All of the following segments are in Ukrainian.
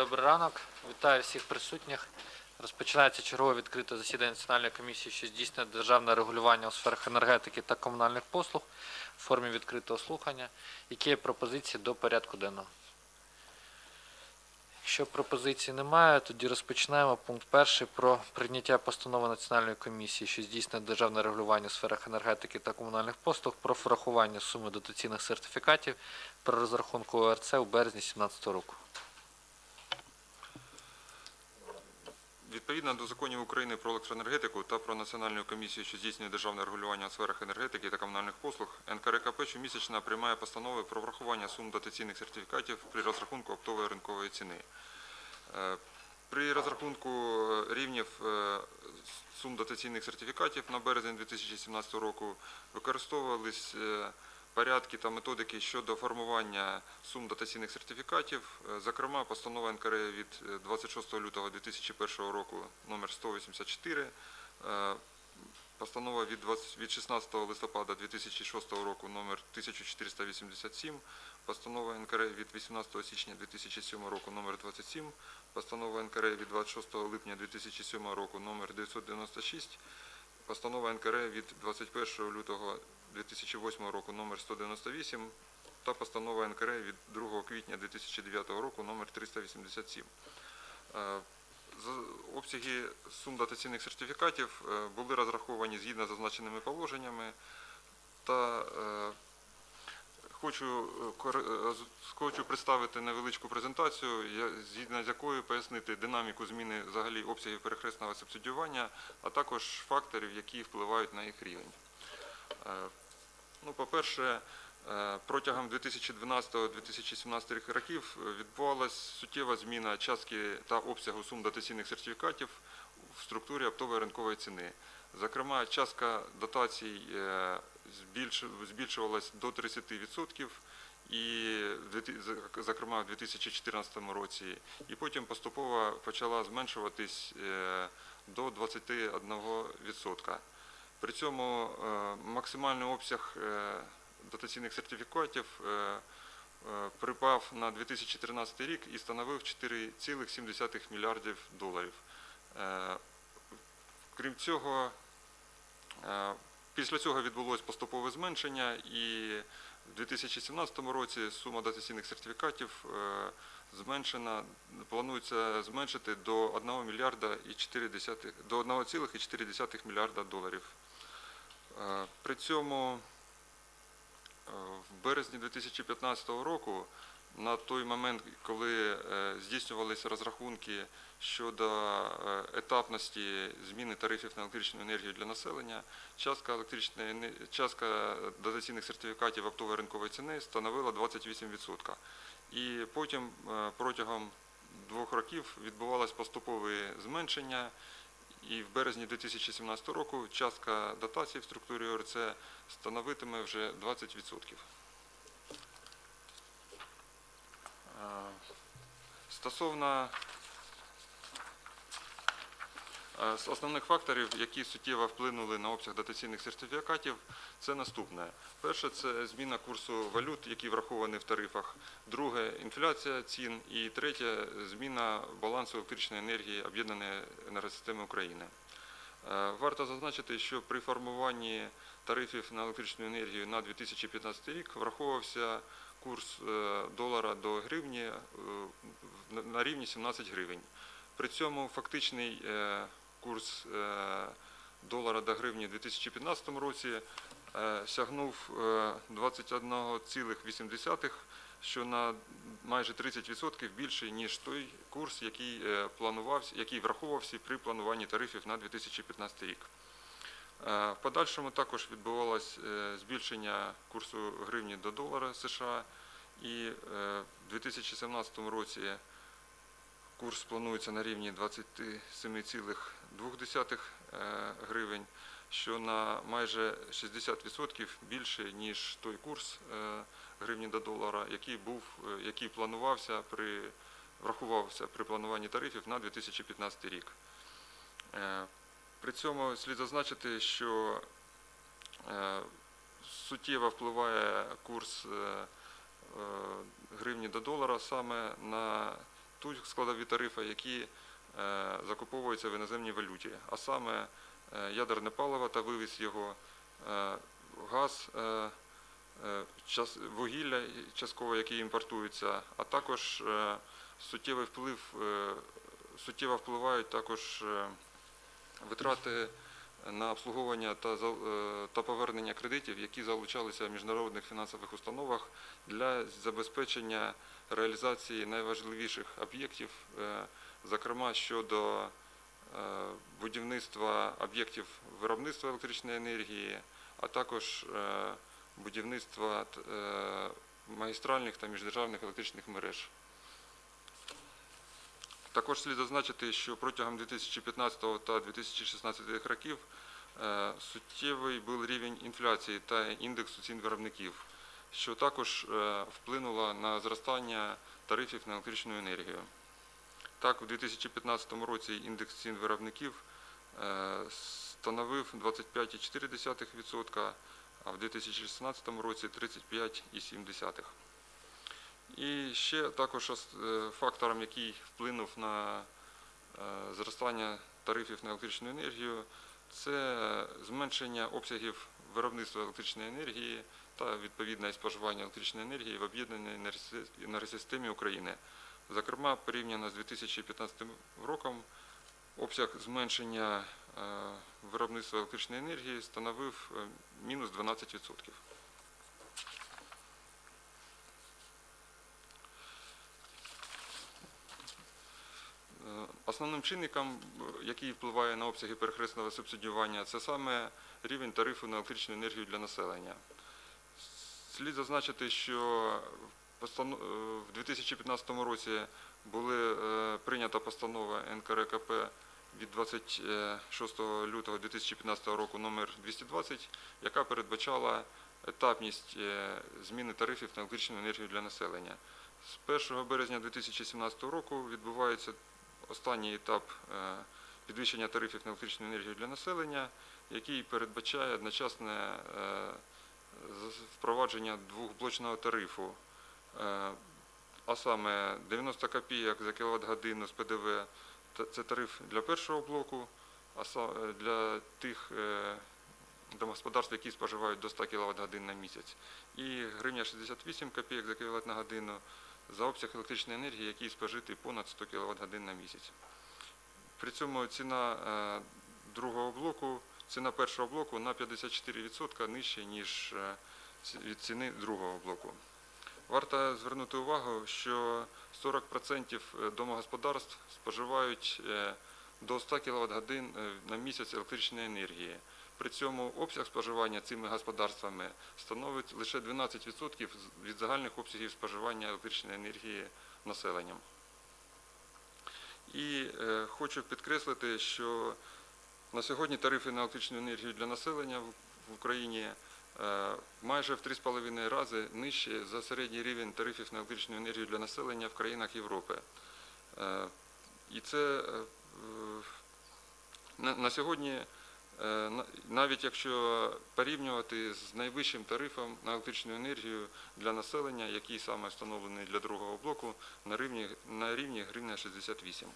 Добрий ранок. Вітаю всіх присутніх. Розпочинається чергове відкрите засідання Національної комісії, що здійснює державне регулювання у сферах енергетики та комунальних послуг в формі відкритого слухання. Які є пропозиції до порядку денного? Якщо пропозицій немає, тоді розпочинаємо пункт перший про прийняття постанови Національної комісії, що здійснює державне регулювання у сферах енергетики та комунальних послуг про врахування суми дотаційних сертифікатів при розрахунку ОРЦ у березні 2017 року. Відповідно до законів України про електроенергетику та про Національну комісію, що здійснює державне регулювання у сферах енергетики та комунальних послуг, НКРКП щомісячно приймає постанови про врахування сум дотаційних сертифікатів при розрахунку оптової ринкової ціни. Е, При розрахунку е, рівнів е, сум дотаційних сертифікатів на березень 2017 року використовувались порядки та методики щодо формування сум дотаційних сертифікатів, Е, зокрема постанова НКРЕ від е, 26 лютого 2001 року номер 184, е, постанова від 20 від 16 листопада 2006 року номер 1487, постанова НКРЕ від 18 січня 2007 року номер 27, постанова НКРЕ від 26 липня 2007 року номер 996, постанова НКРЕ від 21 лютого 2008 року номер 198 та постанова НКРЕ від 2 квітня 2009 року номер 387. Е, Обсяги сум дотаційних сертифікатів е, були розраховані згідно з зазначеними положеннями та е, хочу, хочу представити невеличку презентацію, згідно з якою пояснити динаміку зміни взагалі обсягів перехресного субсидіювання, а також факторів, які впливають на їх рівень. Е, Ну, по-перше, е, протягом 2012-2017 років е, відбувалася суттєва зміна частки та обсягу сум дотаційних сертифікатів в структурі оптової ринкової ціни. Зокрема, частка дотацій збільшувалась до 30%, і зокрема в 2014 році, і потім поступово почала зменшуватись до 21%. При цьому е, максимальний обсяг е, дотаційних сертифікатів е, припав на 2013 рік і становив 4,7 мільярдів доларів. Крім цього, після цього відбулось поступове зменшення, і в 2017 році сума дотаційних сертифікатів зменшена, планується зменшити до 1 мільярда і 4 до 1,4 мільярда доларів. Е, При цьому е, в березні 2015 року, на той момент, коли е, здійснювалися розрахунки щодо етапності зміни тарифів на електричну енергію для населення, частка електричної частка дотаційних сертифікатів оптової ринкової ціни становила 28%. І потім протягом двох років відбувалось поступове зменшення. І в березні 2017 року частка дотацій в структурі ОРЦ становитиме вже 20%. Е, Стосовно з основних факторів, які суттєво вплинули на обсяг дотаційних сертифікатів, це наступне. Перше це зміна курсу валют, які враховані в тарифах. Друге інфляція цін. І третє зміна балансу електричної енергії об'єднаної енергосистеми України. Е, Варто зазначити, що при формуванні тарифів на електричну енергію на 2015 рік враховувався курс е, долара до гривні е, на- рівні 17 гривень. При цьому фактичний е, курс е, долара до гривні в 2015 році е, сягнув е, 21,8, що на майже 30% більший, ніж той курс, який планувався, який враховувався при плануванні тарифів на 2015 рік. В подальшому також відбувалось збільшення курсу гривні до долара США, і в 2017 році курс планується на рівні 27,9. 0,2 е, гривень, що на майже 60% більше, ніж той курс е, гривні до долара, який був, е, який планувався при врахувався при плануванні тарифів на 2015 рік. При цьому слід зазначити, що суттєво впливає курс гривні до долара саме на ту складові тарифи, які е, закуповуються в іноземній валюті, а саме е, ядерне паливо та вивіз його, е, газ, вугілля частково, які імпортуються, а також суттєвий вплив, суттєво впливають також витрати на обслуговування та, повернення кредитів, які залучалися в міжнародних фінансових установах для забезпечення реалізації найважливіших об'єктів, зокрема щодо е, будівництва об'єктів виробництва електричної енергії, а також е, будівництва е, магістральних та міждержавних електричних мереж. Також слід зазначити, що протягом 2015 та 2016 років суттєвий був рівень інфляції та індексу цін виробників, що також вплинуло на зростання тарифів на електричну енергію. Так, у 2015 році індекс цін виробників е, становив 25,4%, а в 2016 році 35,7%. І ще також е, фактором, який вплинув на е, зростання тарифів на електричну енергію, це зменшення обсягів виробництва електричної енергії та відповідне споживання електричної енергії в об'єднаній енергосистемі України. Зокрема, порівняно з 2015 роком обсяг зменшення е, виробництва електричної енергії становив е, мінус 12%. Е, Основним чинником, який впливає на обсяги перехресного субсидіювання, це саме рівень тарифу на електричну енергію для населення. Слід зазначити, що в 2015 році були е, прийнята постанова НКРКП від 26 лютого 2015 року номер 220, яка передбачала етапність е, зміни тарифів на електричну енергію для населення. З 1 березня 2017 року відбувається останній етап е, підвищення тарифів на електричну енергію для населення, який передбачає одночасне е, впровадження двохблочного тарифу, е, а саме 90 копійок за кіловат годину з ПДВ. Це тариф для першого блоку, а е, для тих е, домогосподарств, які споживають до 100 кВт годин на місяць. І гривня 68 копійок за кіловат на годину за обсяг електричної енергії, який спожитий понад 100 кВт годин на місяць. При цьому ціна е, другого блоку, ціна першого блоку на 54% нижче, ніж е, від ціни другого блоку. Варто звернути увагу, що 40% домогосподарств споживають е, до 100 кВт годин е, на місяць електричної енергії. При цьому обсяг споживання цими господарствами становить лише 12% від загальних обсягів споживання електричної енергії населенням. І е, хочу підкреслити, що на сьогодні тарифи на електричну енергію для населення в, Україні е, майже в 3,5 рази нижчі за середній рівень тарифів на електричну енергію для населення в країнах Європи. Е, і це е, на, сьогодні, е, навіть якщо порівнювати з найвищим тарифом на електричну енергію для населення, який саме встановлений для другого блоку, на рівні, на рівні гривня 68.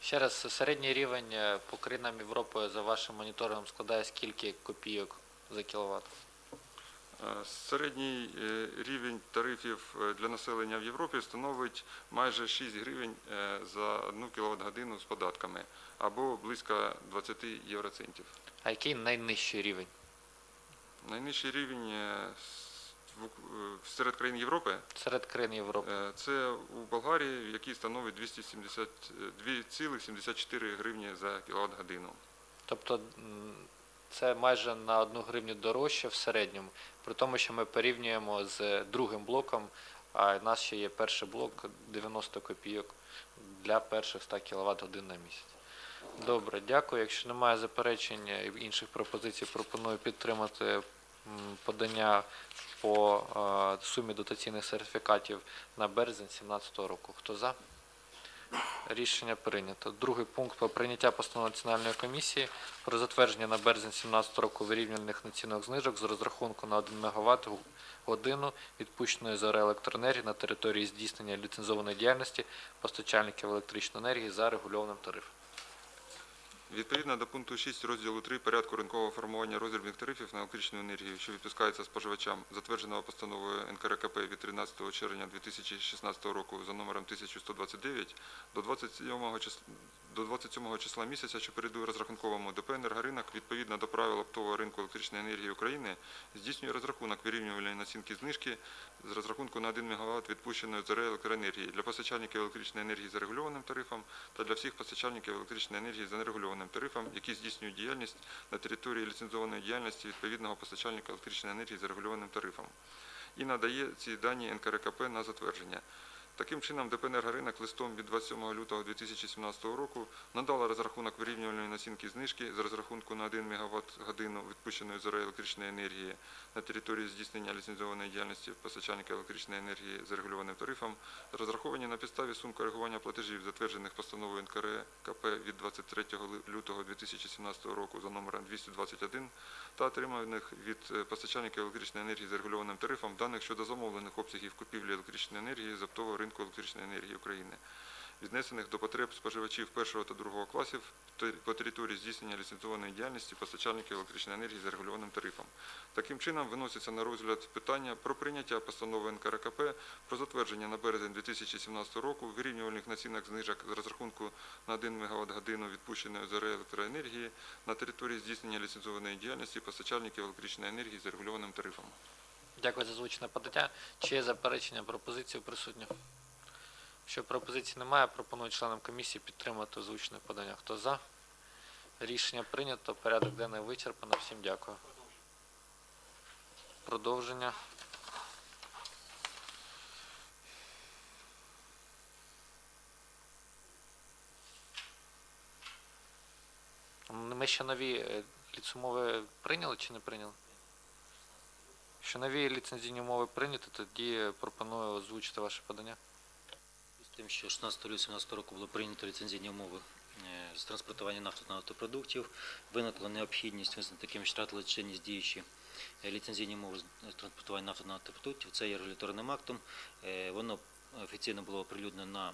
Ще раз, середній рівень е, по країнам Європи за вашим моніторингом складає скільки копійок за кіловат? Е, Середній е, рівень тарифів е, для населення в Європі становить майже 6 гривень за 1 кВт годину з податками або близько 20 євроцентів. А який найнижчий рівень? Найнижчий рівень серед країн Європи Серед країн Європи. це у Болгарії, який становить 270 е, 2,74 гривні за кВт годину. Тобто це майже на одну гривню дорожче в середньому, при тому, що ми порівнюємо з другим блоком, а в нас ще є перший блок 90 копійок для перших 100 кВт годин на місяць. Добре, дякую. Якщо немає заперечень і інших пропозицій, пропоную підтримати подання по е, сумі дотаційних сертифікатів на березень 2017 року. Хто за? Рішення прийнято. Другий пункт про прийняття постанови Національної комісії про затвердження на березень 17 року вирівняльних націнок знижок з розрахунку на 1 МВт годину відпущеної з електроенергії на території здійснення ліцензованої діяльності постачальників електричної енергії за регульованим тарифом. Відповідно до пункту 6 розділу 3 порядку ринкового формування розрібних тарифів на електричну енергію, що відпускається споживачам, затвердженого постановою НКРКП від 13 червня 2016 року за номером 1129 до 27 числа, до 27 числа місяця, що передує розрахунковому ДП «Енергоринок», відповідно до правил оптового ринку електричної енергії України, здійснює розрахунок вирівнювальної націнки знижки з розрахунку на 1 МВт відпущеної з електроенергії для постачальників електричної енергії за регульованим тарифом та для всіх постачальників електричної енергії за нерегульованим тарифом, які здійснюють діяльність на території ліцензованої діяльності відповідного постачальника електричної енергії за регульованим тарифом і надає ці дані НКРКП на затвердження. Таким чином, ДП «Енергоринок» листом від 27 лютого 2017 року надала розрахунок вирівнювальної націнки знижки з розрахунку на 1 МВт годину відпущеної зорі електричної енергії на території здійснення ліцензованої діяльності постачальника електричної енергії за регульованим тарифом, розраховані на підставі сум коригування платежів, затверджених постановою НКРКП від 23 лютого 2017 року за номером 221 та отриманих від е, постачальника електричної енергії за регульованим тарифом даних щодо замовлених обсягів купівлі електричної енергії з оптового ринку електричної енергії України, віднесених до потреб споживачів першого та другого класів по території здійснення ліцензованої діяльності постачальників електричної енергії за регульованим тарифом. Таким чином виноситься на розгляд питання про прийняття постанови НКРКП про затвердження на березень 2017 року вирівнювальних націнок знижок з розрахунку на 1 МВт годину відпущеної з електроенергії на території здійснення ліцензованої діяльності постачальників електричної енергії за регульованим тарифом. Дякую за звучне подання. Чи є заперечення пропозиції присутніх? Якщо пропозицій немає, пропоную членам комісії підтримати озвучене подання. Хто за? Рішення прийнято. Порядок денний вичерпано. Всім дякую. Продовження. Ми ще нові е, ліцумови прийняли чи не прийняли? Що нові ліцензійні умови прийняті, тоді пропоную озвучити ваше подання. Тим, що 16 лютого 2017 року було прийнято ліцензійні умови е, з транспортування нафти та нафтопродуктів, виникла необхідність визнати таким, що втратили чинність діючі е, ліцензійні умови з транспортування нафти та нафтопродуктів. Це є регуляторним актом. Е, Воно офіційно було оприлюднено на